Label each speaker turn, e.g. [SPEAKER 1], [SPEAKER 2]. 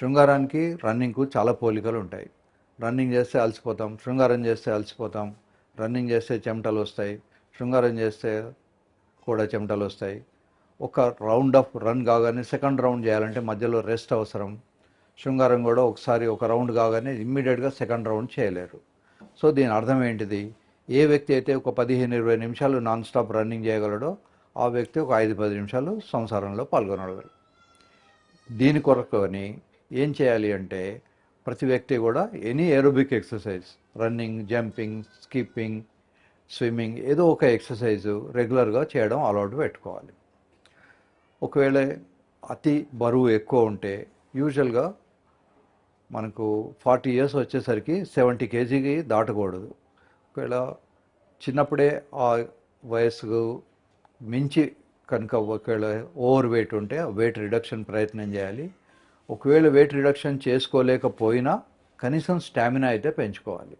[SPEAKER 1] శృంగారానికి రన్నింగ్కు చాలా పోలికలు ఉంటాయి. రన్నింగ్ చేస్తే అలసిపోతాం శృంగారం చేస్తే అలసిపోతాం రన్నింగ్ చేస్తే చెమటలు వస్తాయి శృంగారం చేస్తే కూడా చెమటలు వస్తాయి. ఒక రౌండ్ ఆఫ్ రన్ కాగానే సెకండ్ రౌండ్ చేయాలంటే మధ్యలో రెస్ట్ అవసరం. శృంగారం కూడా ఒకసారి ఒక రౌండ్ కాగానే ఇమ్మీడియట్గా సెకండ్ రౌండ్ చేయలేరు. సో దీని అర్థం ఏంటిది? ఏ వ్యక్తి అయితే ఒక పదిహేను ఇరవై నిమిషాలు నాన్ స్టాప్ రన్నింగ్ చేయగలడో ఆ వ్యక్తి ఒక ఐదు పది నిమిషాలు సంసారంలో పాల్గొనగలడు. దీని కొరకుని ఏం చేయాలి అంటే ప్రతి వ్యక్తి కూడా any aerobic exercise running jumping skipping swimming ఏదో ఒక ఎక్సర్సైజ్ రెగ్యులర్గా చేయడం అలవాటు పెట్టుకోవాలి. ఒకవేళ అతి బరువు ఎక్కువ ఉంటే యూజువల్గా మనకు ఫార్టీ ఇయర్స్ వచ్చేసరికి సెవెంటీ కేజీకి దాటకూడదు. ఒకవేళ చిన్నప్పుడే ఆ వయసుకు మించి కనుక ఒకవేళ ఓవర్ వెయిట్ ఉంటే వెయిట్ రిడక్షన్ ప్రయత్నం చేయాలి. ఒకవేళ వెయిట్ రిడక్షన్ చేసుకోలేకపోయినా కనీసం స్టామినా అయితే పెంచుకోవాలి.